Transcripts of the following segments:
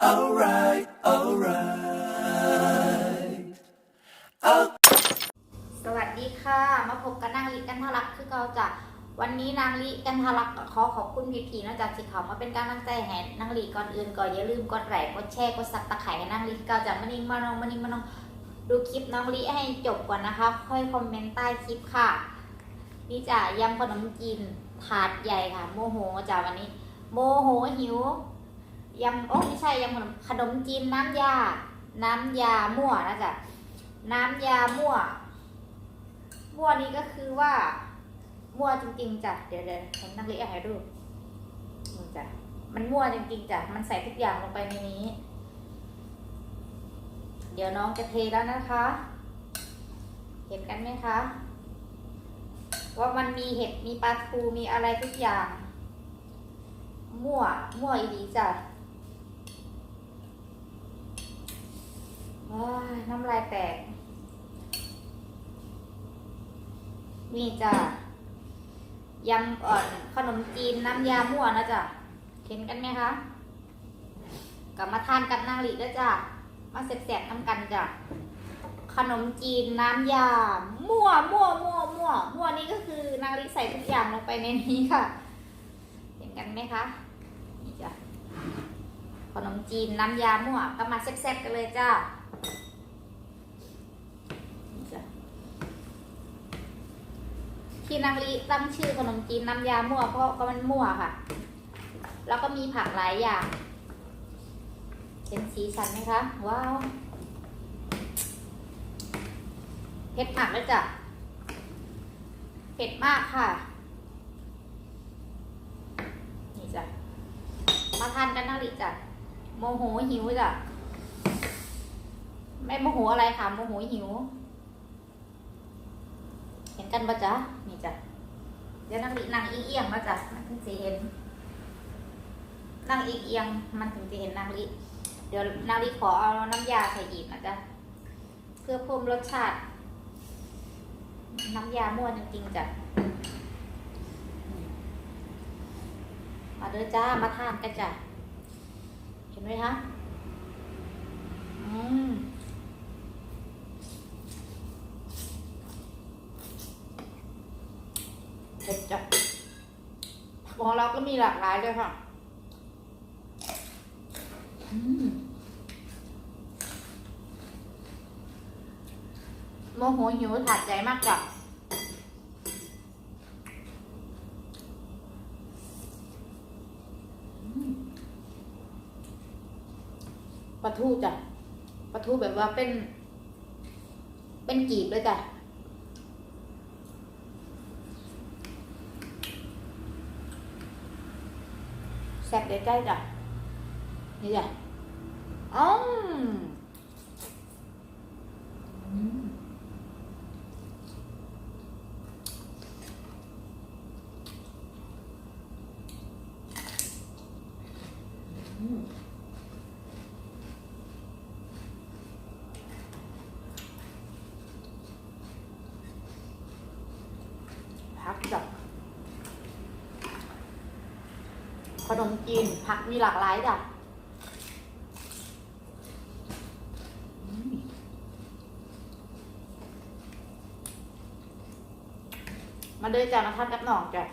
alright, alright, alright. สวัสดีค่ะ มาพบกับนางลิกันทารักคือเกาจะวันนี้นางลิกันทารักขอขอบคุณพี่ๆนอกจากที่เขามาเป็นกำลังใจให้นางลิก่อนอื่นก่อนอย่าลืมกดไลค์กดแชร์กดซับตะไคร้ให้นางลิคือเกาจะมานิ่งมาน้องมานิ่งมาน้อง ดูคลิปน้องลิให้จบก่อนนะคะ ค่อยคอมเมนต์ใต้คลิปค่ะ นี่จ้ะยำขนมจีนถาดใหญ่ค่ะ โมโหจ้ะวันนี้ โมโหหิว ยำโอ้ไม่ใช่ยำขนมขนมจีนน้ำยา น้ำยามั่วนะจ๊ะน้ำยามั่ว มั่วนี้ก็คือว่า มั่วจริงๆจ้ะเดี๋ยวเดี๋ยวผมนั่งเละให้ดูนี่จ้ะมันมั่วจริงๆจ้ะมันใส่ทุกอย่างลงไปในนี้ เดี๋ยวน้องจะเทแล้วนะคะ เห็นกันไหมคะ ว่ามันมีเห็ดมีปลาทูมีอะไรทุกอย่าง มั่ว มั่วอีดีจ้ะว้าย น้ำลายแตก นี่จ้ะยำอ่อนขนมจีนน้ำยามั่วนะจ๊ะเห็นกันไหมคะกลับมาทานกับนางหลีแล้วจ้ะ มาเสร็จๆน้ำกันจ้ะ ขนมจีนน้ำยา มั่วมั่วมั่วมั่วมั่วนี่ก็คือนางหลีใส่ทุกอย่างลงไปในนี้ค่ะ เห็นกันไหมคะ นี่จ้ะ ขนมจีนน้ำยามั่วก็มาแซ่บๆกันเลยจ้ะนี่จ้ะ ที่นางลีตั้งชื่อขนมจีนน้ำยามั่วเพราะก็มันมั่วค่ะ แล้วก็มีผักหลายอย่างเห็นสีสันไหมคะว้าวเผ็ดมากเลยจ้ะเผ็ดมากค่ะ นี่จ้ะ มาทานกันนะลิจ้ะ โมโหหิวจ้ะ ไม่โมโหอะไรค่ะ โมโหหิว เห็นกันปะจ๊ะนี่จ้ะเดี๋ยวนั่งนั่งอีเอียงมาจ้ะมันถึงจะเห็นนั่งอีเอียงมันถึงจะเห็นนางลิเดี๋ยวนางลิขอเอาน้ำยาใส่อีกนะจ๊ะเพื่อเพิ่มรสชาติ น้ำยาม่วนจริงๆจ้ะมาเด้อจ้ามาทานกันจ้ะเห็นไหมคะอืม เผ็ดจ้ะของเราก็มีหลากหลายเลยค่ะโมโหหิวถาดใจมากจ้ะอืมปลาทูจ้ะปลาทูแบบว่าเป็น เป็นกีบเลยจ้ะ แซ่บเดี๋ยวใจจ้ะนี่จ้ะอืมอืมอืมพักจ้ะ ขนมจีนผักมีหลากหลายจ้ะมมาเลยจ้ะมาทานกับหน่องจ้ะ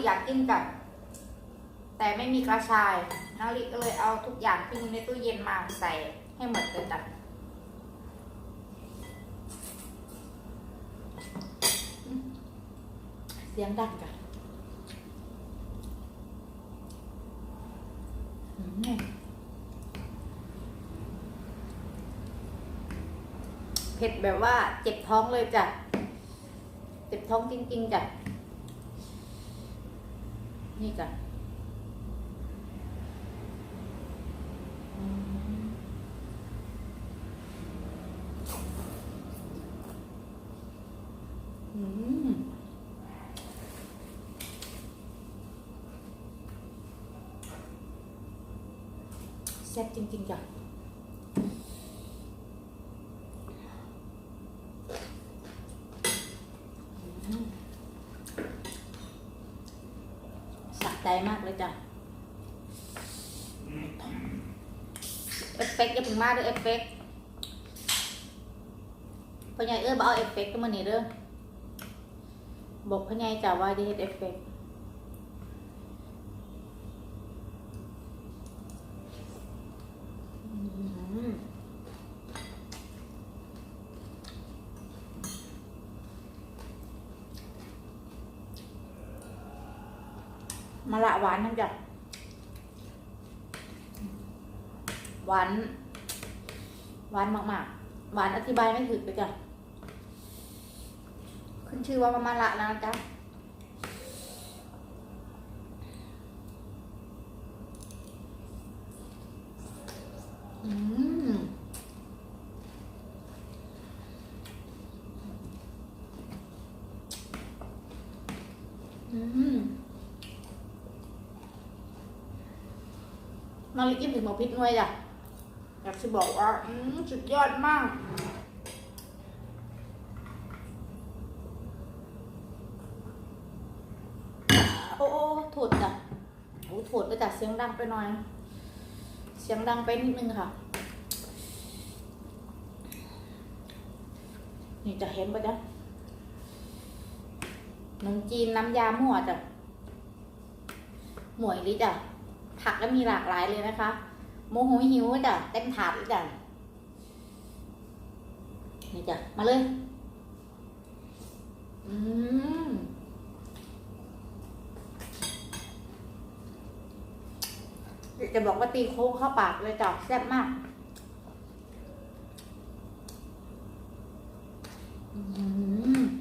ริอยากกินกันแต่ไม่มีกระชายนาริก็เลยเอาทุกอย่างที่มีในตู้เย็นมาใส่ให้หมดเลยจ้ะเสียงดังจ้ะเผ็ดแบบว่าเจ็บท้องเลยจ้ะ เจ็บท้องจริง ๆจ้ะ นี่จ้ะแซ่บจริงๆจ้ะ ใจมากเลยจ้ะเอฟเฟกต์อย่าเพิ่งมาเด้อเอฟเฟกต์พ่อใหญ่เอ้ยบอกเอาเอฟเฟกต์ก็มานี่เด้อบอกพ่อใหญ่จ้ะว่าจะเฮ็ดเอฟเฟกต์อืม มะละหวานนั่นจ้ะหวาน หวานมากๆ หวานอธิบายไม่ถูกเลยจ้ะขึ้นชื่อว่ามามาละนะจ๊ะอืมอืม น้องลิกินถึงหมอพิษหน่วยจ้ะอยากจะบอกว่าสุดยอดมากโอ้โอ้ถดจ้ะโอ้โถดไปจ้ะเสียงดังไปหน่อย เสียงดังไปนิดนึงค่ะ นี่จะเห็นปะจ๊ะขนมจีนน้ำยาหมั่วจ้ะหมวยลิจ้ะ ผักก็มีหลากหลายเลยนะคะ โมโหหิวจ้ะเต็มถาดเลยจ้ะนี่จ้ะมาเลย อืมจะบอกว่าตีโค้งเข้าปากเลยจ้ะแซ่บมากอืม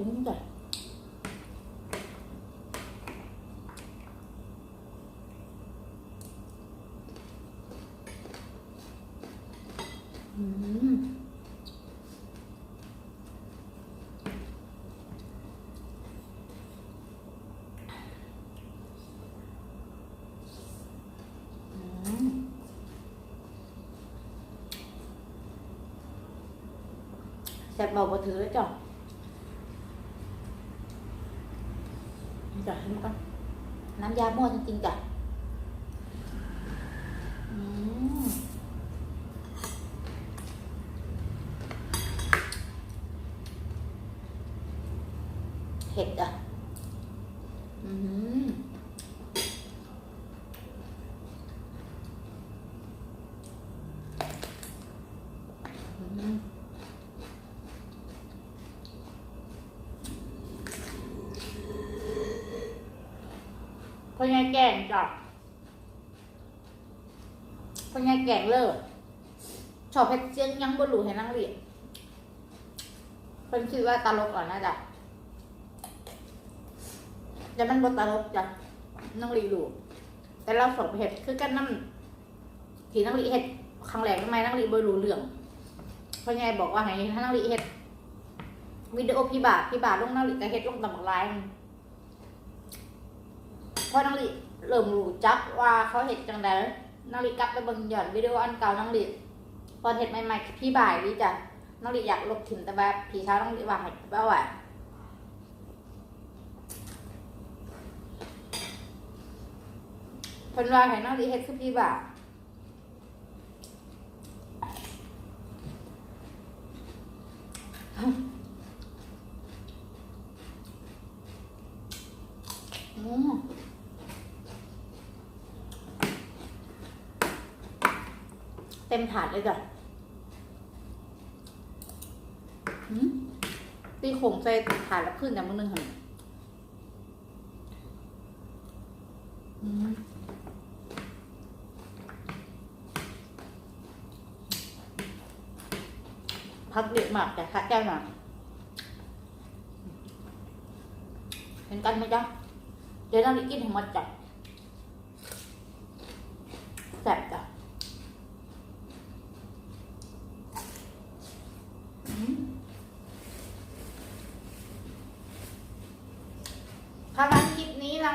있는데 음. 음. 잘 먹어 들으죠? จ้ะเห็นไหมกันน้ำยามั่วจริงๆจ้ะเผ็ดอะ อืมอืม พ่อใหญ่แกงจ้ะพ่อใหญ่แกงเลิศชอบเพชรเจียงยังบ่รู้ให้นั่งเรียนเพิ่นคิดว่าตลกก่อนนะจ๊ะแต่มันบ่ตลกจ้ะนั่งรีรู้แต่เราสอบเห็ดคือกันน้ำที่นั่งรีเห็ดครั้งแรกทำไมนั่งรีบ่รู้เรื่องพ่อใหญ่บอกว่าให้ถ้านั่งรีเห็ดวิดีโอพี่บาทพี่บาทลงนั่งรีก็เห็ดลงตำบักลายมัน อน้องลิเริ่มรู้จักว่าเขาเห็ดจังไดน้องลิกลับไปเบิ่งย้อนวิดีโออันเก่าน้องลิพอเห็ดใหม่ๆพี่บ่ายนี่จ้ะน้องลิอยากลบถิ่มแต่แบบพี่เช้าน้องลิว่าให้บ่าว่าเพิ่นว่าให้น้องลิเฮ็ดคือพี่บ่าอืม เต็มถาดเลยจ้ะหืมตีโขงใส่ถาดแล้วขึ้นแต่มึงนึงหันอืมพักเด็ดมากแต่คัดแก้วหน่อยเห็นกันไหมจ๊ะ เดี๋ยวนางลิกินให้หมดจ้ะแซ่บจ้ะอืมค่ะงั้นคลิ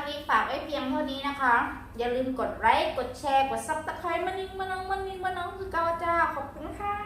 ปนี้ฝากไว้เพียงเท่านี้นะคะ อย่าลืมกดไลค์ กดแชร์ กดซับสไครต์มานิ่งมานองมานิ่งมานองคือเกาจ้า ขอบคุณค่ะ